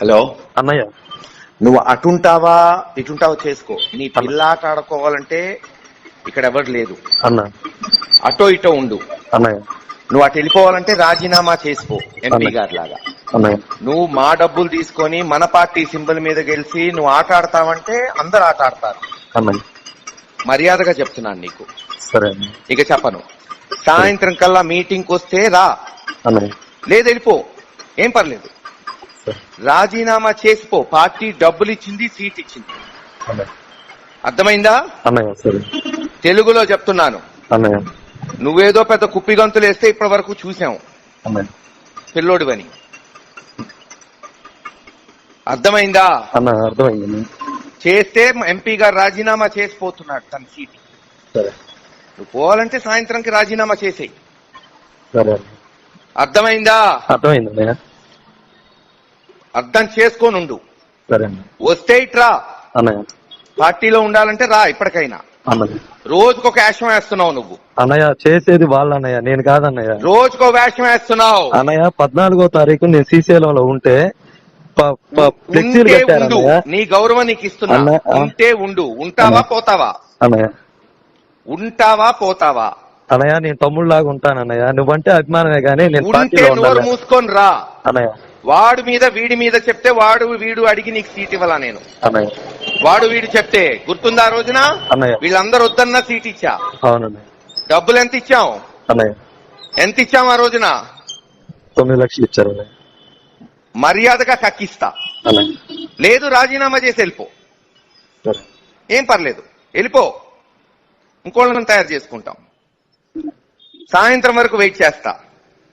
Hello? అన్నయ్య. నువ్వు అటుంటావా ఇటుంటావా చేసుకో. నీ పిల్లాట ఆడుకోవాలంటే ఇక్కడ ఎవరు లేదు. అన్న. అటో ఇటో ఉండు. అన్నయ్య. నువ్వు అటు వెళ్ళిపోవాలంటే రాజీనామా చేసుకో ఎంపీ. గారి లాగా నువ్వు మా డబ్బులు తీసుకొని మన పార్టీ సింబల్ మీద గెలిచి నువ్వు ఆట ఆడతావంటే అందరు ఆట ఆడతారు. మర్యాదగా చెప్తున్నాను నీకు. సరే ఇక చెప్పను. సాయంత్రం కల్లా మీటింగ్ వస్తే రా. లేదు వెళ్ళిపో. ఏం పర్లేదు. రాజీనామా చేసిపో పార్టీ డబ్బులు ఇచ్చింది సీట్ ఇచ్చింది అర్థమైందా? అన్నయ్య సరే. తెలుగులో చెప్తున్నాను. అన్నయ్య. నువ్వేదో పెద్ద కుప్పి గంతులు వేస్తే ఇప్పటి వరకు చూసాం అన్నయ్య. పిల్లోడివని అర్థమైందా? అన్న అర్థమైంది. చేస్తే ఎంపీ గారు రాజీనామా చేసిపోతున్నాడు తన సీట్. సరే. నువ్వు పోవాలంటే సాయంత్రంకి రాజీనామా చేసేయి. సరే. అన్నయ్య. అర్థమైందా అర్థమైంది అర్థం చేసుకోనుండు. సరే అన్నయ్య వస్తే ఇట్రా. అన్నయ్య. పార్టీలో ఉండాలంటే రా ఇప్పటికైనా. అన్నయ్య. రోజుకొక వేషం వేస్తున్నావు నువ్వు. అన్నయ్య చేసేది వాళ్ళు అన్నయ్య నేను కాదన్నయ్య. రోజుకో వేషం వేస్తున్నావు. అన్నయ్య పద్నాలుగో తారీఖు నేను శ్రీశైలంలో ఉంటే ప- ప- ఫ్లెక్సీలు ఉంటే కట్టారు ఉండు. అన్నయ్య నీ గౌరవం నీకు ఇస్తున్నా. అన్న, ఆ. ఉంటే ఉండు. ఉంటావా అన్న. పోతావా? అన్నయ్య. ఉంటావా పోతావా? అన్నయ్య నేను తమ్ముళ్ళలాగా ఉంటాను అన్నయ్య నువ్వంటే అభిమానమే కానీ నేను ఉంటే పార్టీలో నోరు ఉండాలి. మూసుకొని రా. అన్నయ్య. వాడు మీద వీడి మీద చెప్తే వాడు వీడు అడిగి నీకు సీట్ ఇవ్వాలా నేను? వాడు వీడు చెప్తే గుర్తుందా ఆ రోజున? వీళ్ళందరూ వద్దన్న సీట్ ఇచ్చా? డబ్బులు ఎంత ఇచ్చాం ఎంత ఇచ్చాం ఆ రోజున? తొమ్మిది లక్షలు ఇచ్చారు మర్యాదగా కక్కిస్తా. లేదు రాజీనామా చేసి వెళ్ళిపో. ఏం పర్లేదు. వెళ్ళిపో. ఇంకోళ్ళని తయారు చేసుకుంటాం. సాయంత్రం వరకు వెయిట్ చేస్తా.